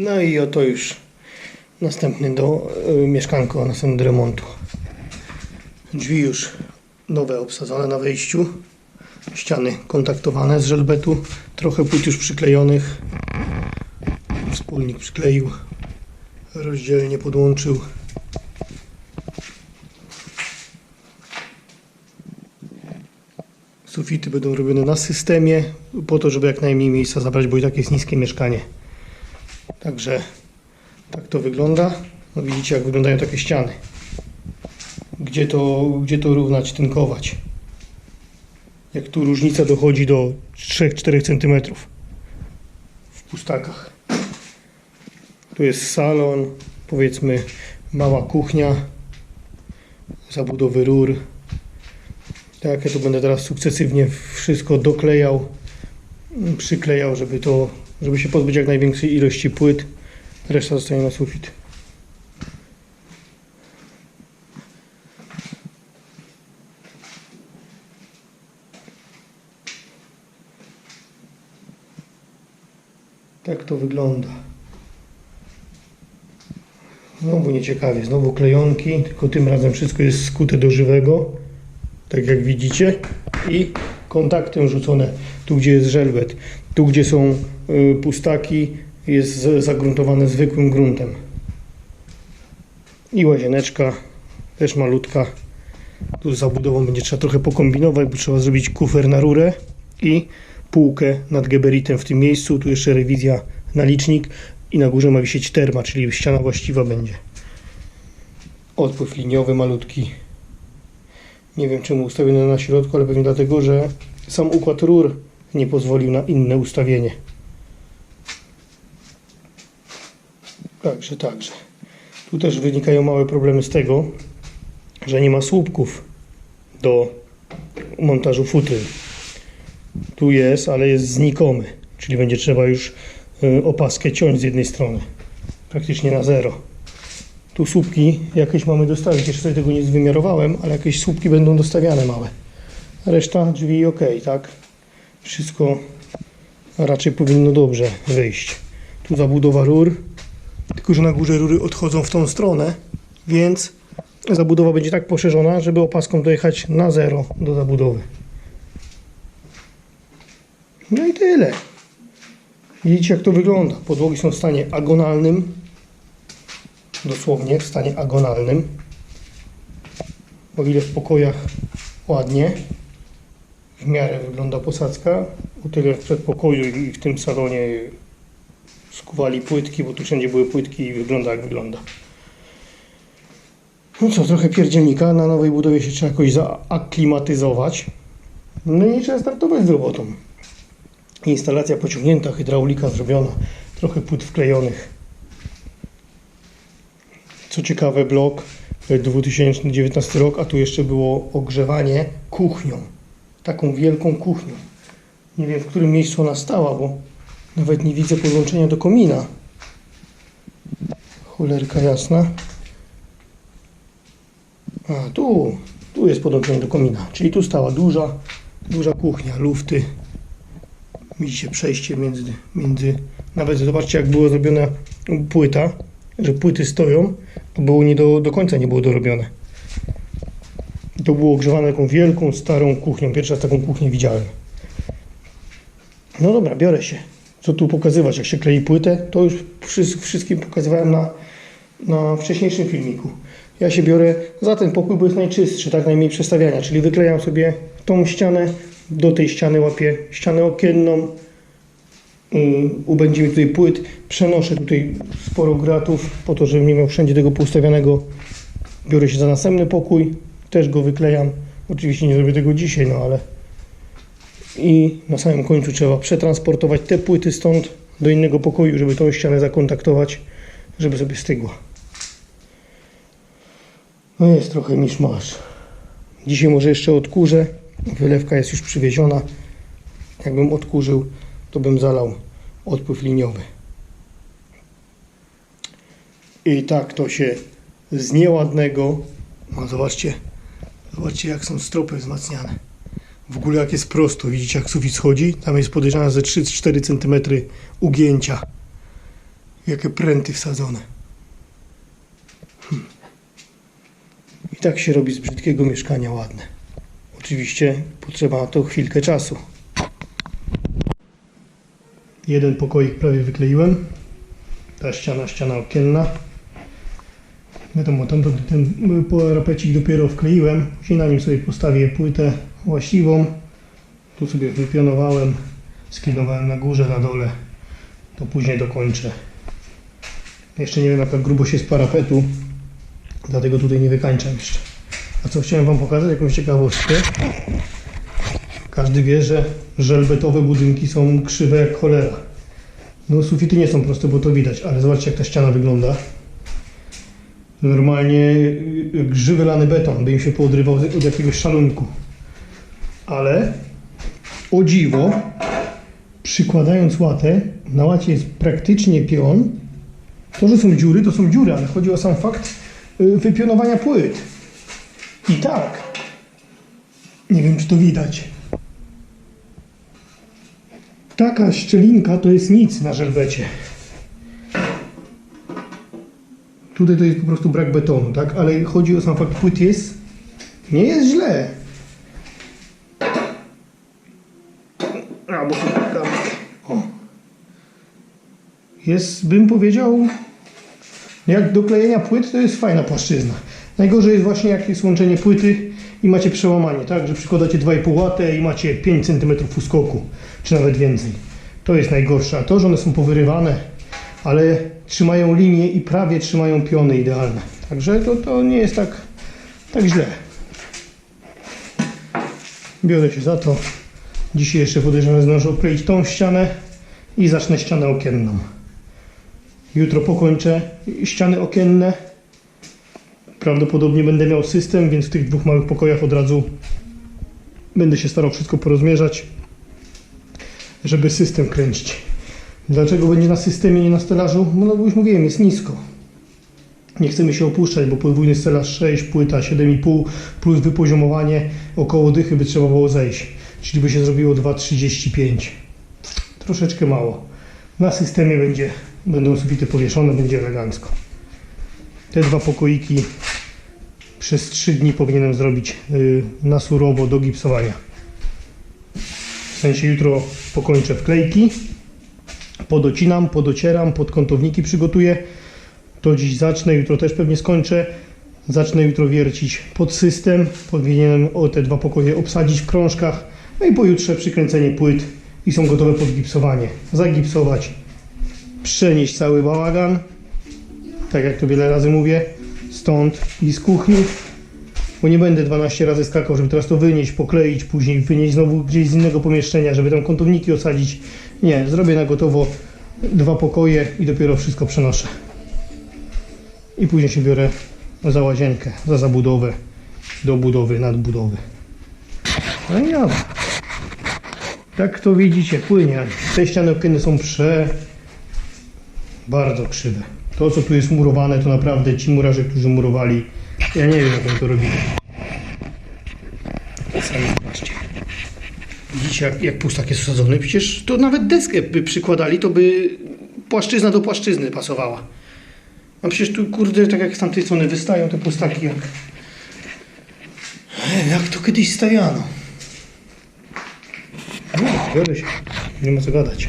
No i oto już następny do y, mieszkanko, następny do remontu. Drzwi już nowe obsadzone na wejściu. Ściany kontaktowane z żelbetu. Trochę płyt już przyklejonych. Wspólnik przykleił. Rozdzielnie podłączył. Sufity będą robione na systemie, po to, żeby jak najmniej miejsca zabrać, bo i tak jest niskie mieszkanie. Także tak to wygląda. No widzicie, jak wyglądają takie ściany. Gdzie to, gdzie to równać, tynkować. Jak tu różnica dochodzi do 3-4 cm w pustakach. Tu jest salon, powiedzmy mała kuchnia, zabudowy rur. Tak, ja tu będę teraz sukcesywnie wszystko doklejał, przyklejał, żeby to, żeby się pozbyć jak największej ilości płyt. Reszta zostanie na sufit. Tak to wygląda. Znowu nieciekawie, znowu klejonki, tylko tym razem wszystko jest skute do żywego, tak jak widzicie. I kontaktem rzucone tu, gdzie jest żelbet, tu, gdzie są y, pustaki, jest zagruntowane zwykłym gruntem. I łazieneczka, też malutka. Tu z zabudową będzie trzeba trochę pokombinować, bo trzeba zrobić kufer na rurę i półkę nad geberitem w tym miejscu. Tu jeszcze rewizja na licznik i na górze ma wisieć terma, czyli ściana właściwa będzie. Odpływ liniowy malutki. Nie wiem czemu ustawiony na środku, ale pewnie dlatego, że sam układ rur nie pozwolił na inne ustawienie. Także, także. Tu też wynikają małe problemy z tego, że nie ma słupków do montażu futry. Tu jest, ale jest znikomy, czyli będzie trzeba już y, opaskę ciąć z jednej strony. Praktycznie na zero. Tu słupki jakieś mamy dostawić, jeszcze sobie tego nie zwymiarowałem, ale jakieś słupki będą dostawiane małe. Reszta drzwi ok, tak? Wszystko raczej powinno dobrze wyjść. Tu zabudowa rur, tylko że na górze rury odchodzą w tą stronę, więc zabudowa będzie tak poszerzona, żeby opaską dojechać na zero do zabudowy. No i tyle. Widzicie jak to wygląda. Podłogi są w stanie agonalnym. Dosłownie w stanie agonalnym. O ile w pokojach ładnie. W miarę wygląda posadzka. O tyle w przedpokoju i w tym salonie skuwali płytki, bo tu wszędzie były płytki i wygląda jak wygląda. No co, trochę pierdzielnika. Na nowej budowie się trzeba jakoś zaaklimatyzować. No i trzeba startować z robotą. Instalacja pociągnięta, hydraulika zrobiona, trochę płyt wklejonych. Co ciekawe, blok e, 2019 rok, a tu jeszcze było ogrzewanie kuchnią. Taką wielką kuchnią. Nie wiem, w którym miejscu ona stała, bo nawet nie widzę podłączenia do komina. Cholerka jasna. A tu, tu jest podłączenie do komina, czyli tu stała duża, duża kuchnia, lufty. Widzicie przejście między, między. Nawet zobaczcie, jak była zrobiona płyta, że płyty stoją, to było nie do, do końca nie było dorobione. To było ogrzewane taką wielką, starą kuchnią. Pierwszy raz taką kuchnię widziałem. No dobra, biorę się. Co tu pokazywać? Jak się klei płytę, to już wszy- wszystkim pokazywałem na, na wcześniejszym filmiku. Ja się biorę za ten pokój, bo jest najczystszy, tak najmniej przestawiania, czyli wyklejam sobie tą ścianę, do tej ściany łapię ścianę okienną, yy, ubędzie mi tutaj płyt, przenoszę tutaj sporo gratów, po to, żebym nie miał wszędzie tego poustawianego. Biorę się za następny pokój, też go wyklejam. Oczywiście nie zrobię tego dzisiaj, no ale i na samym końcu trzeba przetransportować te płyty stąd do innego pokoju, żeby tą ścianę zakontaktować, żeby sobie stygła. No jest trochę miszmasz. Dzisiaj może jeszcze odkurzę. Wylewka jest już przywieziona. Jakbym odkurzył, to bym zalał odpływ liniowy. I tak to się z nieładnego. No zobaczcie, zobaczcie jak są stropy wzmacniane. W ogóle jak jest prosto, widzicie jak sufit schodzi? Tam jest podejrzane ze 3-4 cm ugięcia. Jakie pręty wsadzone. Hmm. I tak się robi z brzydkiego mieszkania ładne. Oczywiście potrzeba na to chwilkę czasu. Jeden pokoik prawie wykleiłem. Ta ściana, ściana okienna. Wiadomo, tam ten, ten parapecik dopiero wkleiłem. Później na nim sobie postawię płytę właściwą. Tu sobie wypionowałem, skinowałem na górze, na dole. To później dokończę. Jeszcze nie wiem jaka grubość jest parapetu, dlatego tutaj nie wykańczam jeszcze. A co chciałem Wam pokazać, jakąś ciekawostkę. Każdy wie, że żelbetowe budynki są krzywe jak cholera. No sufity nie są proste, bo to widać, ale zobaczcie jak ta ściana wygląda. Normalnie y, grzywy lany beton, by im się poodrywał od jakiegoś szalunku. Ale o dziwo, przykładając łatę, na łacie jest praktycznie pion. To, że są dziury, to są dziury, ale chodzi o sam fakt y, wypionowania płyt. I tak, nie wiem czy to widać. Taka szczelinka to jest nic na żelbecie. Tutaj to jest po prostu brak betonu, tak? Ale chodzi o sam fakt płyt jest. Nie jest źle. A, bo tam. O. Jest, bym powiedział, jak do klejenia płyt to jest fajna płaszczyzna. Najgorzej jest właśnie jak jest łączenie płyty i macie przełamanie, tak? Że przykładacie 2,5 łatę i macie 5 cm uskoku, czy nawet więcej. To jest najgorsze. A to, że one są powyrywane, ale trzymają linię i prawie trzymają piony idealne. Także to, to nie jest tak, tak źle. Biorę się za to. Dzisiaj jeszcze podejrzewam zdążę okleić tą ścianę i zacznę ścianę okienną. Jutro pokończę ściany okienne. Prawdopodobnie będę miał system, więc w tych dwóch małych pokojach od razu będę się starał wszystko porozmierzać, żeby system kręcić. Dlaczego będzie na systemie, nie na stelażu? No, no bo już mówiłem, jest nisko. Nie chcemy się opuszczać, bo podwójny stelaż 6, płyta 7,5 plus wypoziomowanie około dychy by trzeba było zejść. Czyli by się zrobiło 2,35. Troszeczkę mało. Na systemie będzie, będą sufity powieszone, będzie elegancko. Te dwa pokoiki przez 3 dni powinienem zrobić y, na surowo do gipsowania. W sensie jutro pokończę wklejki, podocinam, podocieram, podkątowniki przygotuję. To dziś zacznę, jutro też pewnie skończę. Zacznę jutro wiercić pod system. Powinienem o te dwa pokoje obsadzić w krążkach. No i pojutrze przykręcenie płyt i są gotowe pod gipsowanie. Zagipsować, przenieść cały bałagan, tak jak to wiele razy mówię, stąd i z kuchni, bo nie będę 12 razy skakał, żeby teraz to wynieść, pokleić, później wynieść znowu gdzieś z innego pomieszczenia, żeby tam kątowniki osadzić. Nie, zrobię na gotowo dwa pokoje i dopiero wszystko przenoszę. I później się biorę za łazienkę, za zabudowę, do budowy, nadbudowy. No i ja. Tak to widzicie, płynie. Te ściany okienne są prze... bardzo krzywe. To, co tu jest murowane, to naprawdę ci murarze, którzy murowali, ja nie wiem, jak oni to robili. Sami zobaczcie. Jak, jak pustak jest osadzony? Przecież to nawet deskę by przykładali, to by płaszczyzna do płaszczyzny pasowała. A przecież tu, kurde, tak jak z tamtej strony wystają te pustaki, jak... Jak to kiedyś stawiano. No, biorę się. Nie ma co gadać.